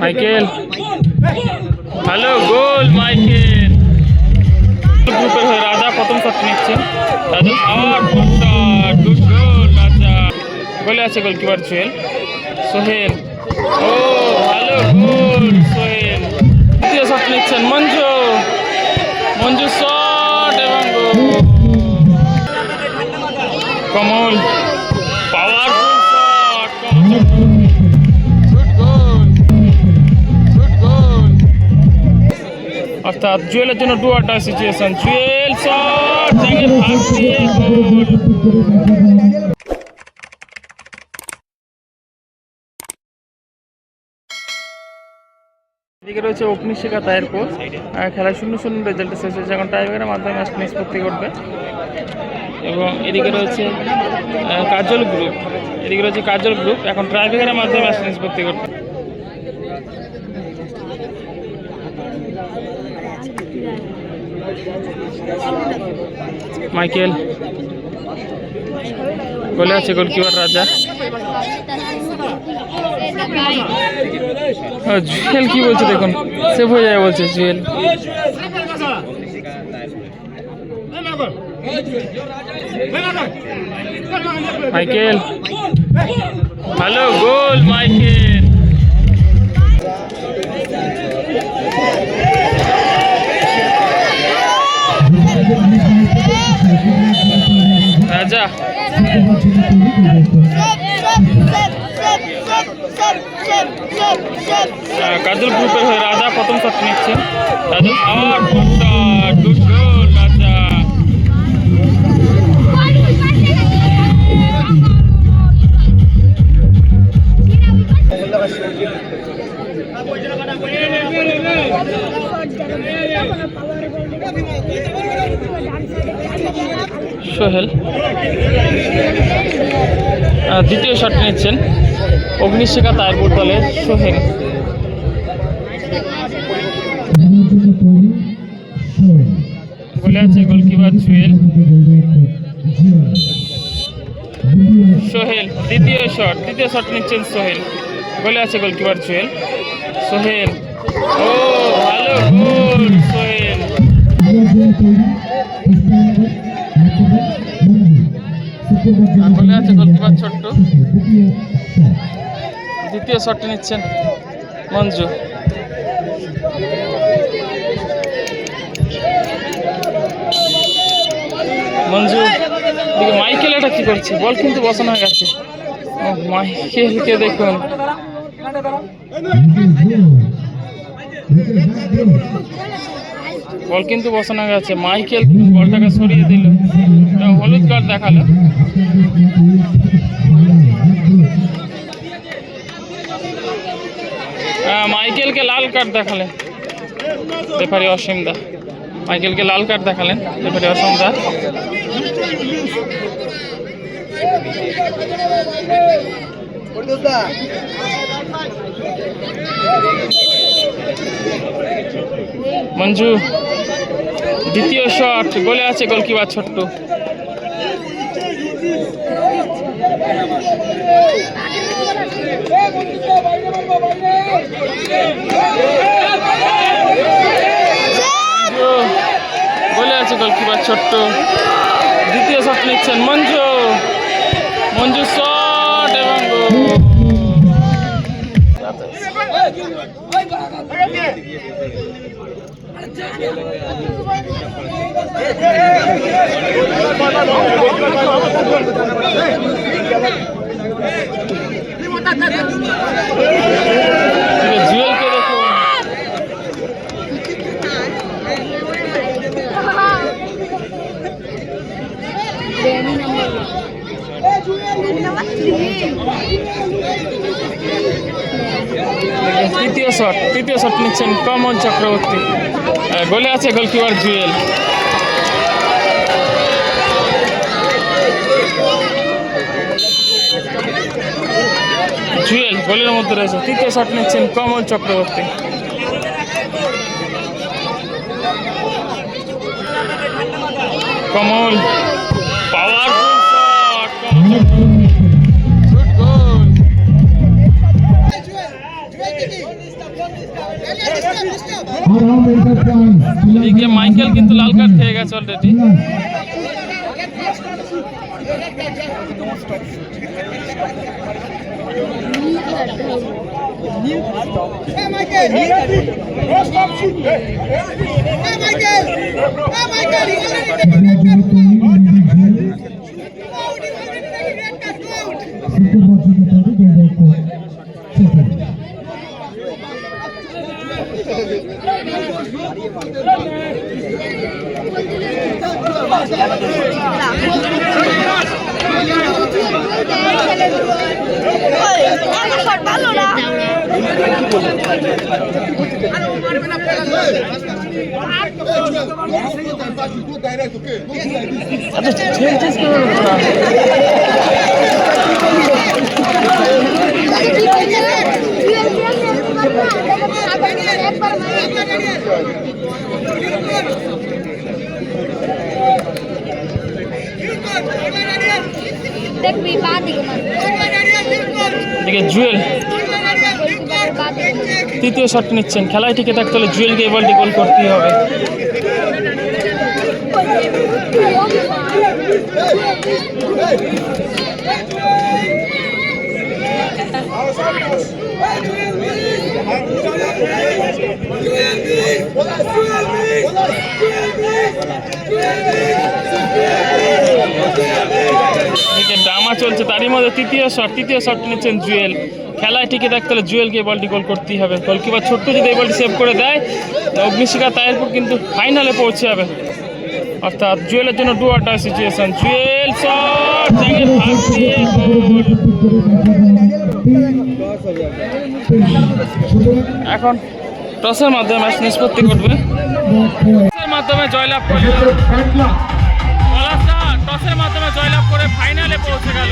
Michael. Hello, goal, Michael. গ্রুপের হয়ে রাজা প্রথম শট নিচ্ছেন রাজা আবার আছে গোলকিপার সোহেল সোহেল। ও ভালো গোল, সোহেল। দ্বিতীয় শট নিচ্ছেন মঞ্জু। মঞ্জু শট এবং কমল। অর্থাৎ জুয়েলের জন্য ডু আটা সিচুয়েশন জুয়েল শট দিয়ে গোল। এদিকে রয়েছে অগ্নিশিখা তায়ের কোচ খেলা শূন্য শূন্য রেজাল্ট শেষ হয়েছে। এখন টাইব্রেকারের মাধ্যমে ম্যাচ নিষ্পত্তি করবে এবং এদিকে রয়েছে কাজল গ্রুপ এদিকে রয়েছে কাজল গ্রুপ এখন ট্রাইব্রেকারের মাধ্যমে ম্যাচ নিষ্পত্তি করবে মাইকেল। গোলে আছে গোল গোলকিপার রাজা জুয়েল কি বলছে দেখুন সেভ হয়ে যায় বলছে Jewel. Michael. Hello goal Michael. Kajal গ্রুপের হয়ে রাজা প্রথম শট নিচ্ছেন রাজা আবার গুড সোহেল দ্বিতীয় শট নিচ্ছেন অগ্নিশিখা তারপুর দলের সোহেল। বলে আছে গোলকিপার জুয়েল। সোহেল, দ্বিতীয় শট দ্বিতীয় শট নিচ্ছেন সোহেল। বলে আছে গোলকিপার জুয়েল। সোহেল, ও, ভালো গোল বলে আছে গোলকিপার ছোট্ট। দ্বিতীয় শটটি নিচ্ছেন মঞ্জু। মঞ্জু মাইকেল এটা কি করছে? বল কিন্তু বসানো হয়ে গেছে। ও মাইকেলকে দেখুন। বল কিন্তু বসানো গেছে। মাইকেল বলটাকে সরিয়ে দিল। হলুদ কার্ড দেখাল। আহ, মাইকেলকে লাল কার্ড দেখালেন রেফারি অসীম দা। মাইকেলকে লাল কার্ড দেখালেন রেফারি অসীম দা। মঞ্জু, দ্বিতীয় শট গোলে আছে গোলকিপার ছোট্ট। গোলে আছে গোলকিপার ছোট্ট। দ্বিতীয় শট নিচ্ছেন মঞ্জু। মঞ্জু শট এবং জুয়েলকে দেখুন তৃতীয় শট তৃতীয় শট নিচ্ছেন কমল চক্রবর্তী। আহ, গোলে আছে গোলকিপার জুয়েল। জুয়েল গোলের মধ্যে রয়েছে। তৃতীয় শট নিচ্ছেন কমল চক্রবর্তী। কমল পাওয়ারফুল এন্টারপ্রাইজ এদিকে মাইকেল কিন্তু লাল কার্ড খেয়ে গেছে অলরেডি Hey দেখবি পা দিকে জুয়েল দিকে মারবে। তৃতীয় শট নিচ্ছেন। খেলায় টিকে থাকতে হলে জুয়েলকে এই বলটি গোল করতেই হবে। ড্রামা চলছে, তারই মধ্যে তৃতীয় শট তৃতীয় শট নিচ্ছেন জুয়েল। খেলায় টিকে থাকতে হলে জুয়েলকে এই বলটি গোল করতেই হবে। গোলকিপার ছোট্ট যদি এই বলটি সেভ করে দেয় অগ্নিশিখা তায়েরপুর কিন্তু ফাইনালে পৌঁছে যাবে। অর্থাৎ জুয়েলের জন্য ডু ডাই সিচুয়েশন জুয়েল এখন টসের মাধ্যমে ম্যাচ নিষ্পত্তি করবে টসের মাধ্যমে জয়লাভ পলাশা টসের মাধ্যমে জয়লাভ করে ফাইনালে পৌঁছে গেল।